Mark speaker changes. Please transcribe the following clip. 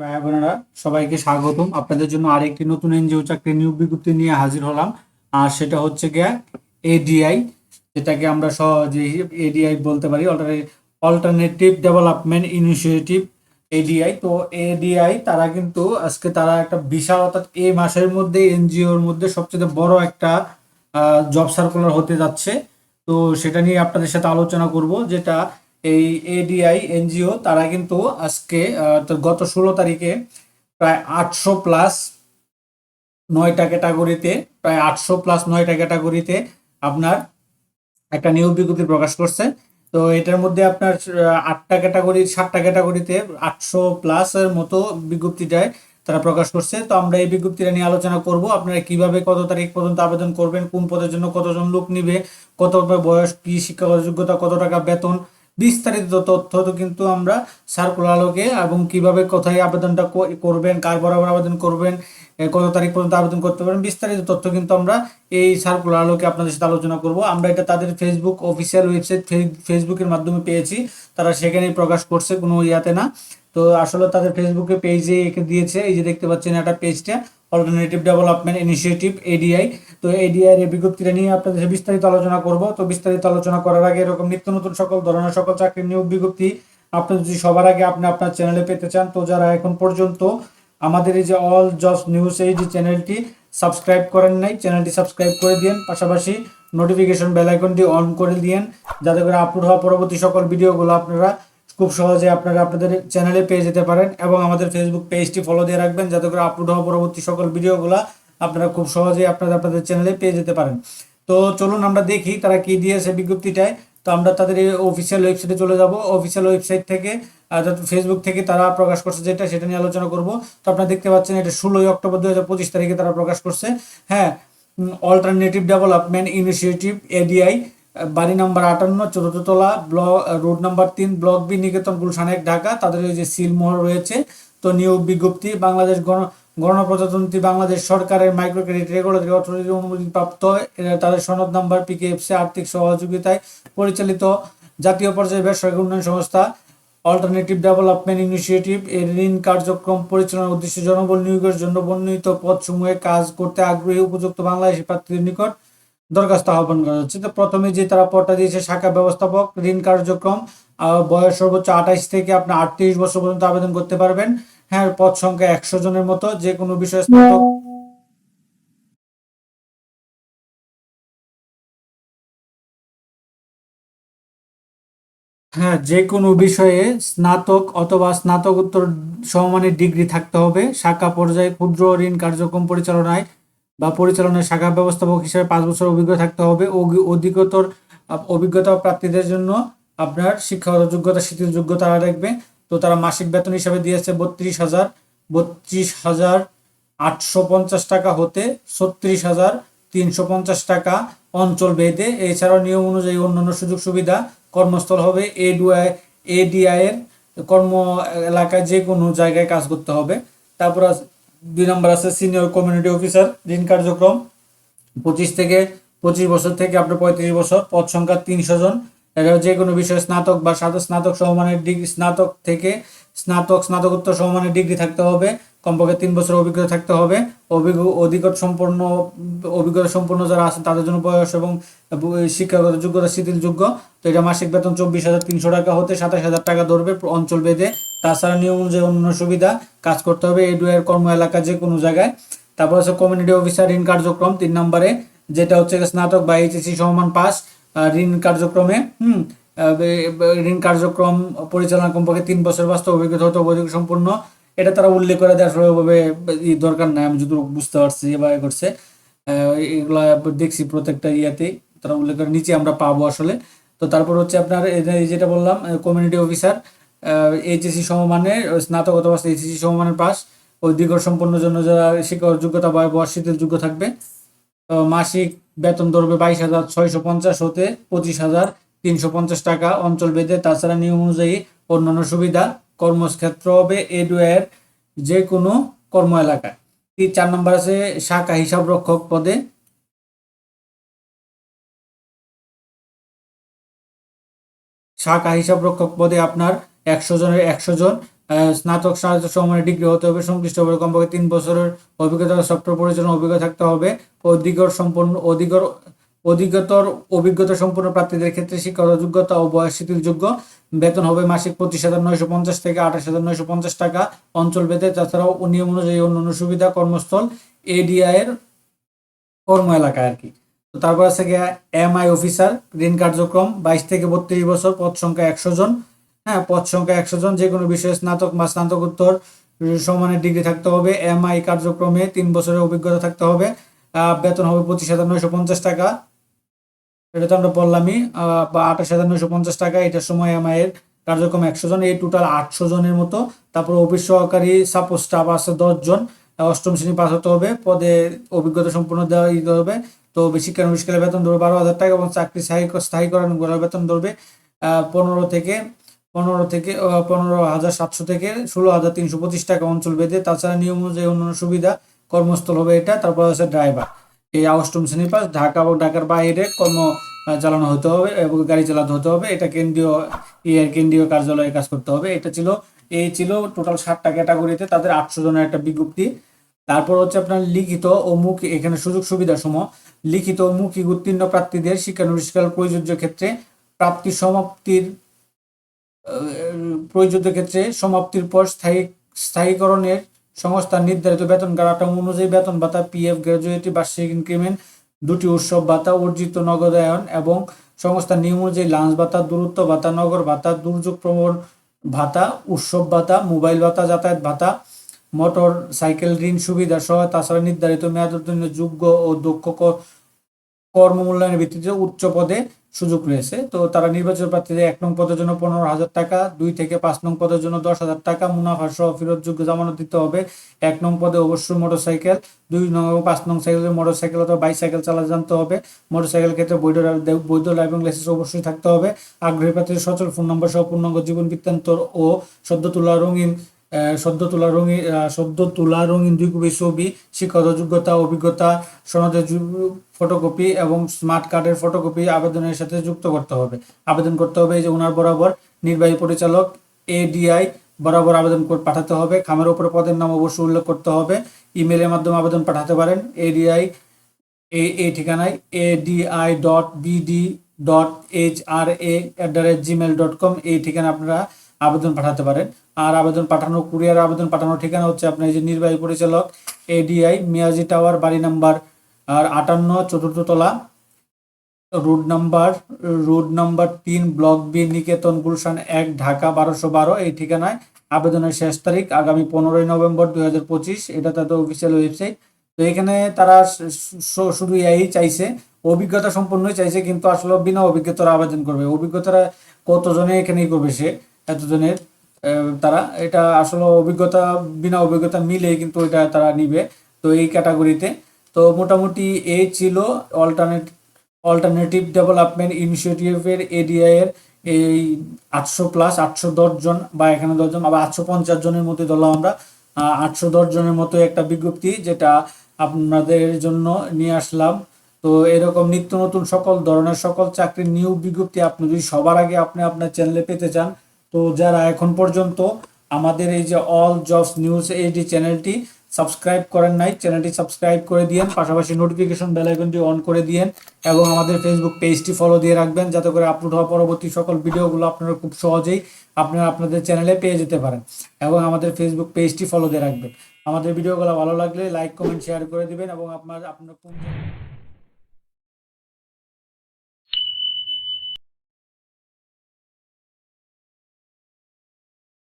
Speaker 1: ভাই বোনেরা, সবাইকে স্বাগতম। আপনাদের জন্য আরেকটি নতুন এনজিও চাকরি নিয়োগ বিজ্ঞপ্তি নিয়ে হাজির হলাম। আর সেটা হচ্ছে গিয়া এডিআই যেটাকে আমরা সহজে এডিআই বলতে পারি অল্টারনেটিভ ডেভেলপমেন্ট ইনিশিয়েটিভ এডিআই তো এডিআই তারা কিন্তু আজকে তারা একটা বিশাল, অর্থাৎ এই মাসের মধ্যে এনজিওর মধ্যে সবচেয়ে বড় একটা জব সার্কুলার হতে যাচ্ছে। তো সেটা নিয়ে আপনাদের সাথে আলোচনা করব, যেটা এই এডিআই এনজিও তারা কিন্তু আজকে গত ষোলো তারিখে প্রায় আটশো প্লাস নয়টা ক্যাটাগরিতে প্রায় আটশো প্লাস নয়টা ক্যাটাগরিতে আপনার একটা নিয়োগ বিজ্ঞপ্তি প্রকাশ করছে। তো এটার মধ্যে আপনার আটটা ক্যাটাগরি সাতটা ক্যাটাগরিতে আটশো প্লাস এর মতো বিজ্ঞপ্তিটায় তারা প্রকাশ করছে। তো আমরা এই বিজ্ঞপ্তিটা নিয়ে আলোচনা করব, আপনারা কীভাবে কত তারিখ পর্যন্ত আবেদন করবেন, কোন পদের জন্য কতজন লোক নিবে, কত বয়স, কি শিক্ষাগত যোগ্যতা, কত টাকা বেতন বিস্তারিত তথ্য তো কিন্তু আমরা সার্কুলার আলোকে এবং কীভাবে কোথায় আবেদনটা করবেন, কার বরাবর আবেদন করবেন কত তারিখ পর্যন্ত আবেদন করতে পারেন বিস্তারিত তথ্য কিন্তু আমরা এই সার্কুলার আলোকে আপনাদের সাথে আলোচনা করব। আমরা এটা তাদের ফেসবুক অফিসিয়াল ওয়েবসাইট ফেসবুকের মাধ্যমে পেয়েছি। তারা সেখানেই প্রকাশ করছে, কোনো ইয়াতে না। তো আসলে তাদের ফেসবুকে পেজে একে দিয়েছে, এই যে দেখতে পাচ্ছেন একটা পেজটা অল্টারনেটিভ ডেভেলপমেন্ট ইনিশিয়েটিভ এডিআই তো এডিআই এর বিজ্ঞপ্তিটা নিয়ে আপনাদের সাথে বিস্তারিত আলোচনা করব। তো বিস্তারিত আলোচনা করার আগে এরকম নিত্য নতুন সকল ধরনের সকল চাকরির নিয়োগ বিজ্ঞপ্তি আপনি যদি সবার আগে আপনি আপনার চ্যানেলে পেতে চান, তো যারা এখন পর্যন্ত আমাদের এই যে অল জবস নিউজ এই যে চ্যানেলটি সাবস্ক্রাইব করেন নাই চ্যানেলটি সাবস্ক্রাইব করে দিন পাশাপাশি নোটিফিকেশন বেল আইকনটি অন করে দিন যাতে করে আপলোড হওয়া পরবর্তী সকল ভিডিওগুলো আপনারা খুব সহজে আপনারা আপনাদের চ্যানেলে পেয়ে যেতে পারেন এবং আমাদের ফেসবুক পেজটি ফলো দিয়ে রাখবেন, যাতে করে আপলোড হওয়া পরবর্তী সকল ভিডিওগুলো আপনারা খুব সহজেই আপনারা আপনাদের চ্যানেলে পেয়ে যেতে পারেন। তো চলুন আমরা দেখি তারা কি দিয়েছে বিজ্ঞপ্তিটায়। তো আমরা তাদের এই অফিসিয়াল ওয়েবসাইটে চলে যাব। অফিসিয়াল ওয়েবসাইট থেকে ফেসবুক থেকে তারা প্রকাশ করছে যেটা, সেটা নিয়ে আলোচনা করব। তো আপনারা দেখতে পাচ্ছেন এটা ষোলোই অক্টোবর দু হাজার পঁচিশ তারিখে তারা প্রকাশ করছে। হ্যাঁ অল্টারনেটিভ ডেভেলপমেন্ট ইনিশিয়েটিভ এডিআই বাড়ি নাম্বার আটান্ন, চতুর্থতলা ব্লক রোড নাম্বার তিন, ব্লক বি, নিকেতন, গুলশান এক, ঢাকা। তাদের ওই যে সিলমোহর রয়েছে। তো নিয়োগ বিজ্ঞপ্তি, বাংলাদেশ গণ গণপ্রজাতন্ত্রী বাংলাদেশ সরকারের মাইক্রো ক্রেডিট রেগুলেটরি অথরিটি অনুমোদিতপ্রাপ্ত এরা তাদের সনদ নাম্বার পিকেএফসি আর্থিক সহযোগিতায় পরিচালিত জাতীয় পর্যায়ে বেসরকারি উন্নয়ন সংস্থা অল্টারনেটিভ ডেভেলপমেন্ট ইনিশিয়েটিভ এর ঋণ কার্যক্রম পরিচালনার উদ্দেশ্যে জনবল নিয়োগের জন্য বর্ণিত পদসমূহে কাজ করতে আগ্রহী উপযুক্ত বাংলাদেশি প্রার্থীদের নিকট দরখাস্ত আহ্বান করা হচ্ছে। তো প্রথমে যে তারা পদটা দিয়েছে, শাখা ব্যবস্থাপক, ঋণ কার্যক্রম বয়স সর্বোচ্চ আঠাইশ থেকে আপনি আটত্রিশ বছর পর্যন্ত আবেদন করতে পারবেন। হ্যাঁ পদ সংখ্যা একশো জনের মতো যে কোনো বিষয়ে স্নাতক হ্যাঁ যে কোনো বিষয়ে স্নাতক অথবা স্নাতকোত্তর সমমানের ডিগ্রি থাকতে হবে। শাখা পর্যায়ে ক্ষুদ্র ঋণ কার্যক্রম পরিচালনায় বা পরিচালনায় শাখা ব্যবস্থাপক হিসেবে পাঁচ বছর অভিজ্ঞতা থাকতে হবে। অধিকতর অভিজ্ঞতা প্রাপ্তিদের জন্য আপনার শিক্ষাগত যোগ্যতা, শিথিল যোগ্যতা রাখবে তো তারা মাসিক বেতন হিসাবে দিয়েছে বত্রিশ হাজার বত্রিশ হাজার আটশো পঞ্চাশ টাকা হতে ছত্রিশ হাজার তিনশো পঞ্চাশ টাকা অঞ্চল ভেদে। এছাড়াও নিয়ম অনুযায়ী অন্যান্য সুযোগ সুবিধা, কর্মস্থল হবে এডিআই এডিআই এর কর্ম এলাকায় যে কোনো জায়গায় কাজ করতে হবে। তারপর দুই নম্বর আছে সিনিয়র কমিউনিটি অফিসার, ঋণ কার্যক্রম। পঁচিশ থেকে পঁচিশ বছর থেকে আপনার পঁয়ত্রিশ বছর, পদ সংখ্যা তিনশো জন। এছাড়াও যে কোনো বিষয়ে স্নাতক বা স্নাতক সমমানের ডিগ্রি স্নাতক থেকে স্নাতক, স্নাতকোত্তর সমমানের ডিগ্রি থাকতে হবে, কমপক্ষে তিন বছর অভিজ্ঞতা থাকতে হবে। অভিজ্ঞ অধিকত সম্পন্ন, অভিজ্ঞতা সম্পন্ন যারা আছেন তাদের জন্য বয়স এবং শিক্ষাগত যোগ্যতা শিথিলযোগ্য। তো এটা মাসিক বেতন চব্বিশ হাজার তিনশো টাকা হতে সাতাশ হাজার টাকা ধরবে অঞ্চল ভেদে। তাছাড়া নিয়ম অনুযায়ী অন্যান্য সুবিধা কাজ করতে হবে এই দুয়ের কর্ম এলাকা যে কোনো জায়গায়। তারপর হচ্ছে কমিউনিটি অফিসার ঋণ কার্যক্রম তিন নম্বরে, যেটা হচ্ছে স্নাতক বা এইচএসসি সমমান পাস। ঋণ কার্যক্রমে, হুম বে- বে- ঋণ কার্যক্রম পরিচালনা কমপক্ষে তিন বছর বাস্তব অভিজ্ঞতা হতে অভিযোগ সম্পূর্ণ। এটা তারা উল্লেখ করে দেয় আসলে ওইভাবে ই দরকার নাই, আমি যতটুকু বুঝতে পারছি এভাবে করছে। এগুলা দেখছি প্রত্যেকটা ইয়াতেই, তারা উল্লেখ করে, নিচে আমরা পাবো আসলে। তো তারপর হচ্ছে আপনার যেটা বললাম কমিউনিটি অফিসার এইচএসসি সমমানের স্নাতক অথবা এইচএসসি সমমানের পাস ওই দিগর সম্পন্ন জন্য যারা শিক্ষাগত যোগ্যতা বা বয়স যোগ্য থাকবে। মাসিক বেতন ধরবে বাইশ হাজার ছয়শো পঞ্চাশ হতে পঁচিশ হাজার তিনশো পঞ্চাশ টাকা। অঞ্চল ভেদে তাছাড়া নিয়ম অনুযায়ী অন্যান্য সুবিধা কর্মক্ষেত্র হবে এডওয়ার যে কোনো কর্ম এলাকায়। চার নম্বর আছে শাখা হিসাব রক্ষক পদে। শাখা হিসাব রক্ষক পদে আপনার একশো জনের একশো জন স্নাতক সাহিত্য সমমানের ডিগ্রি হতে হবে, সংশ্লিষ্ট হবে কমপক্ষে তিন বছরের অভিজ্ঞতা সফটওয়্যার পরিচালনা অভিজ্ঞতা থাকতে হবে। অধিকর সম্পন্ন অধিকর, অধিকতর অভিজ্ঞতা সম্পন্ন প্রার্থীদের ক্ষেত্রে শিক্ষাগত যোগ্যতা ও বয়স শিথিলযোগ্য। বেতন হবে মাসিক পঁচিশ হাজার নয়শো পঞ্চাশ থেকে আঠাশ হাজার নয়শো পঞ্চাশ টাকা। অঞ্চল ভেদে, তাছাড়াও নিয়ম অনুযায়ী অন্যান্য সুবিধা, কর্মস্থল এডিআই এর কর্ম এলাকায় আর কি। তো তারপর আছে গিয়া এমআই অফিসার ঋণ কার্যক্রম, বাইশ থেকে বত্রিশ বছর, পদ সংখ্যা একশো জন। হ্যাঁ পদ সংখ্যা একশো জন যে কোনো বিষয়ে স্নাতক বা স্নাতকোত্তর সমানের ডিগ্রি থাকতে হবে। এমআই কার্যক্রমে তিন বছরের অভিজ্ঞতা থাকতে হবে। বেতন হবে পঁচিশ হাজার নয়শো পঞ্চাশ টাকা। এটা তো আমরা বললামই বা আঠাশ হাজার নয়শো পঞ্চাশ টাকা। এটার সময় এমআই এর কার্যক্রম একশো জন, এই টোটাল আটশো জনের মতো। তারপর অফিস সহকারী সাপোজ স্টাফ আছে দশ জন। অষ্টম শ্রেণি পাস হতে হবে। পদে অভিজ্ঞতা সম্পূর্ণ দেওয়া দিতে হবে। তো শিক্ষা শিক্ষানবিষ্কালে বেতন ধরবে বারো হাজার টাকা এবং চাকরি স্থায়ী স্থায়ীকরণ করার বেতন ধরবে পনেরো থেকে পনেরো থেকে পনেরো হাজার সাতশো থেকে ষোলো হাজার তিনশো পঁচিশ টাকা অঞ্চল বেঁধে, তাছাড়া নিয়ম অনুযায়ী অন্যান্য সুবিধা, কর্মস্থল হবে এটা, তারপর আছে ড্রাইভার। এই অষ্টম শ্রেণি পাস, ঢাকা এবং ঢাকার বাইরে কর্ম চালানো হতে হবে এবং গাড়ি চালাতে হতে হবে। এটা কেন্দ্রীয় এর কেন্দ্রীয় কার্যালয়ে কাজ করতে হবে। এটা ছিল, এই ছিল টোটাল ষাটটা ক্যাটাগরিতে তাদের আটশো জনের একটা বিজ্ঞপ্তি। তারপর হচ্ছে আপনার লিখিত ও মুখ, এখানে সুযোগ সুবিধা সমূহ। লিখিত ও মৌখিক উত্তীর্ণ প্রার্থীদের শিক্ষানবিষ্কার প্রযোজ্য ক্ষেত্রে প্রাপ্তি সমাপ্তির প্রযোজ্য ক্ষেত্রে সমাপ্তির পর স্থায়ী, স্থায়ীকরণের সংস্থার নির্ধারিত বেতন কাঠামো অনুযায়ী বেতন ভাতা পিএফ গ্র্যাজুয়েটি বার্ষিক ইনক্রিমেন্ট দুটি উৎসব ভাতা, অর্জিত নগদায়ন এবং সংস্থার নিয়ম অনুযায়ী লাঞ্চ ভাতা, দূরত্ব ভাতা, নগর ভাতা, দুর্যোগ প্রবণ ভাতা, উৎসব ভাতা মোবাইল ভাতা, যাতায়াত ভাতা মোটর সাইকেল ঋণ সুবিধা সহ তাছাড়া নির্ধারিত জন্য যোগ্য ও দক্ষ কর্ম মূল্যায়নের ভিত্তিতে উচ্চ পদে সুযোগ রয়েছে। তো তারা নির্বাচিত প্রার্থীদের এক নং পদের জন্য পনেরো হাজার টাকা, দুই থেকে পাঁচ নং পদের জন্য দশ হাজার টাকা মুনাফা সহ ফেরতযোগ্য জামানত দিতে হবে। এক নং পদে অবশ্যই মোটরসাইকেল, দুই নং এবং পাঁচ নং সাইকেলে মোটরসাইকেল অথবা বাইসাইকেল চালাতে জানতে হবে। মোটরসাইকেল ক্ষেত্রে বৈধ বৈধ ড্রাইভিং লাইসেন্স অবশ্যই থাকতে হবে। আগ্রহী প্রার্থীদের সচল ফোন নম্বর সহ পূর্ণাঙ্গ জীবন বৃত্তান্ত ও সদ্য তোলা রঙিন সদ্য তোলা রঙিন সদ্য তোলা রঙিন দুই কপি ছবি শিক্ষাগত যোগ্যতা অভিজ্ঞতা সনদের ফটোকপি এবং স্মার্ট কার্ডের ফটোকপি আবেদনের সাথে যুক্ত করতে হবে। আবেদন করতে হবে এই যে ওনার বরাবর। নির্বাহী পরিচালক, এডিআই, বরাবর আবেদন পাঠাতে হবে। খামের উপরে পদের নাম অবশ্যই উল্লেখ করতে হবে। ইমেলের মাধ্যমে আবেদন পাঠাতে পারেন। এডিআই, এ এই ঠিকানায় ADI dot BD dot H R A at the rate Gmail dot com এই ঠিকানা আপনারা আবেদন পাঠাতে পারেন। আর আবেদন পাঠানো, কুরিয়ার আবেদন পাঠানোর ঠিকানা হচ্ছে আপনার এই যে নির্বাহী পরিচালক, এডিআই, মিয়াজি টাওয়ার, বাড়ি নাম্বার, আর আটান্ন চতুর্থ তলা, রোড নাম্বার রোড নাম্বার তিন, ব্লক বি, নিকেতন, গুলশান এক, ঢাকা বারোশো বারো। এই ঠিকানায় আবেদনের শেষ তারিখ আগামী পনেরোই নভেম্বর দুই হাজার পঁচিশ। এটা তাদের অফিসিয়াল ওয়েবসাইট তো এখানে তারা শুধু এই চাইছে, অভিজ্ঞতা সম্পূর্ণই চাইছে, কিন্তু আসলে বিনা অভিজ্ঞতার আবেদন করবে। অভিজ্ঞতারা কতজনে এখানেই করবে সে? এতজনের তারা, এটা আসলে অভিজ্ঞতা, বিনা অভিজ্ঞতা মিলে কিন্তু এটা তারা নিবে। তো এই ক্যাটাগরিতে, তো মোটামুটি এই ছিল অল্টারনেট অল্টারনেটিভ ডেভেলপমেন্ট ইনিশিয়েটিভের এডিআই এর এই আটশো প্লাস আটশো দশ জন বা এখানে দশ জন, আবার আটশো পঞ্চাশ জনের মতো ধরলাম আমরা। আটশো দশ জনের মতো একটা বিজ্ঞপ্তি যেটা আপনাদের জন্য নিয়ে আসলাম। তো এরকম নিত্য নতুন সকল ধরনের সকল চাকরির নিয়োগ বিজ্ঞপ্তি আপনি যদি সবার আগে আপনি আপনার চ্যানেলে পেতে চান তো যারা এখন পর্যন্ত আমাদের এই যে অল জবস নিউজ এইচডি চ্যানেলটি সাবস্ক্রাইব করেন নাই চ্যানেলটি সাবস্ক্রাইব করে দিয়েন, পাশাপাশি নোটিফিকেশন বেল আইকনটি অন করে দিয়েন এবং আমাদের ফেসবুক পেজটি ফলো দিয়ে রাখবেন যাতে করে আপলোড হওয়া পরবর্তী সকল ভিডিওগুলো আপনারা খুব সহজেই আপনারা আপনাদের চ্যানেলে পেয়ে যেতে পারেন এবং আমাদের ফেসবুক পেজটি ফলো দিয়ে রাখবেন। আমাদের ভিডিওগুলো ভালো লাগলে লাইক কমেন্ট শেয়ার করে দিবেন এবং আপনার আপনার